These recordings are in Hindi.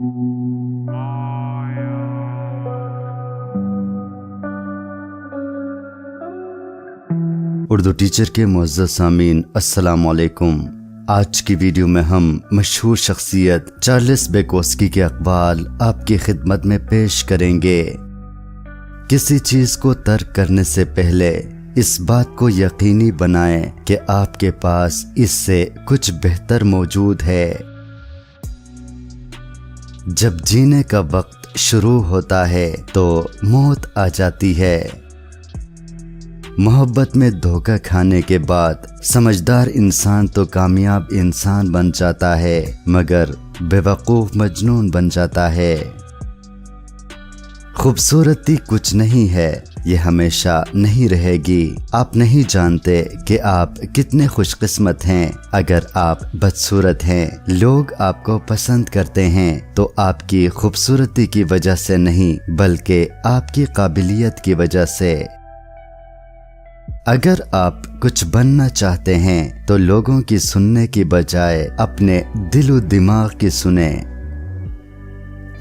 उर्दू टीचर के मुज्ज़ सामीन असलकुम आज की वीडियो में हम मशहूर शख्सियत चार्ल्स बेकोस्की के अकबाल आपकी खिदमत में पेश करेंगे। किसी चीज़ को तर्क करने से पहले इस बात को यकीनी बनाएँ कि आपके पास इससे कुछ बेहतर मौजूद है। जब जीने का वक्त शुरू होता है तो मौत आ जाती है। मोहब्बत में धोखा खाने के बाद समझदार इंसान तो कामयाब इंसान बन जाता है, मगर बेवकूफ़ मजनून बन जाता है। खूबसूरती कुछ नहीं है, ये हमेशा नहीं रहेगी। आप नहीं जानते कि आप कितने खुशकिस्मत हैं। अगर आप बदसूरत हैं, लोग आपको पसंद करते हैं तो आपकी खूबसूरती की वजह से नहीं, बल्कि आपकी काबिलियत की वजह से। अगर आप कुछ बनना चाहते हैं तो लोगों की सुनने की बजाय अपने दिलो दिमाग की सुने।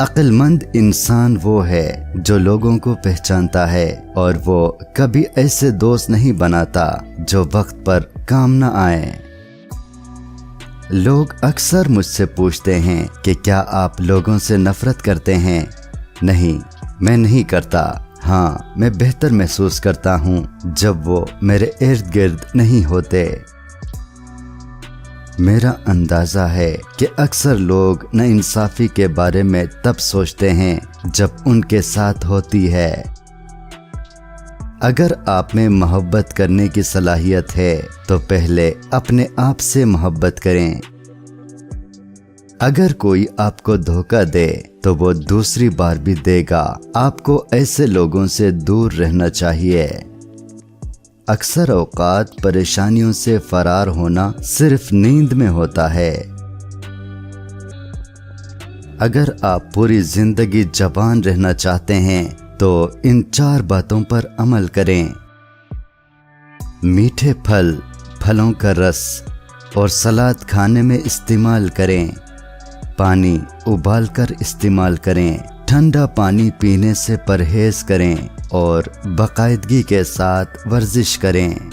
अक्लमंद इंसान वो है जो लोगों को पहचानता है और वो कभी ऐसे दोस्त नहीं बनाता जो वक्त पर काम न आए। लोग अक्सर मुझसे पूछते हैं कि क्या आप लोगों से नफरत करते हैं? नहीं, मैं नहीं करता। हाँ मैं बेहतर महसूस करता हूँ जब वो मेरे इर्द गिर्द नहीं होते। मेरा अंदाज़ा है कि अक्सर लोग न इंसाफी के बारे में तब सोचते हैं जब उनके साथ होती है। अगर आप में मोहब्बत करने की सलाहियत है तो पहले अपने आप से मोहब्बत करें। अगर कोई आपको धोखा दे तो वो दूसरी बार भी देगा। आपको ऐसे लोगों से दूर रहना चाहिए। अक्सर औकात परेशानियों से फरार होना सिर्फ़ नींद में होता है। अगर आप पूरी ज़िंदगी जबान रहना चाहते हैं तो इन चार बातों पर अमल करें। मीठे फल, फलों का रस और सलाद खाने में इस्तेमाल करें। पानी उबालकर इस्तेमाल करें। ठंडा पानी पीने से परहेज करें और बाकायदगी के साथ वर्जिश करें।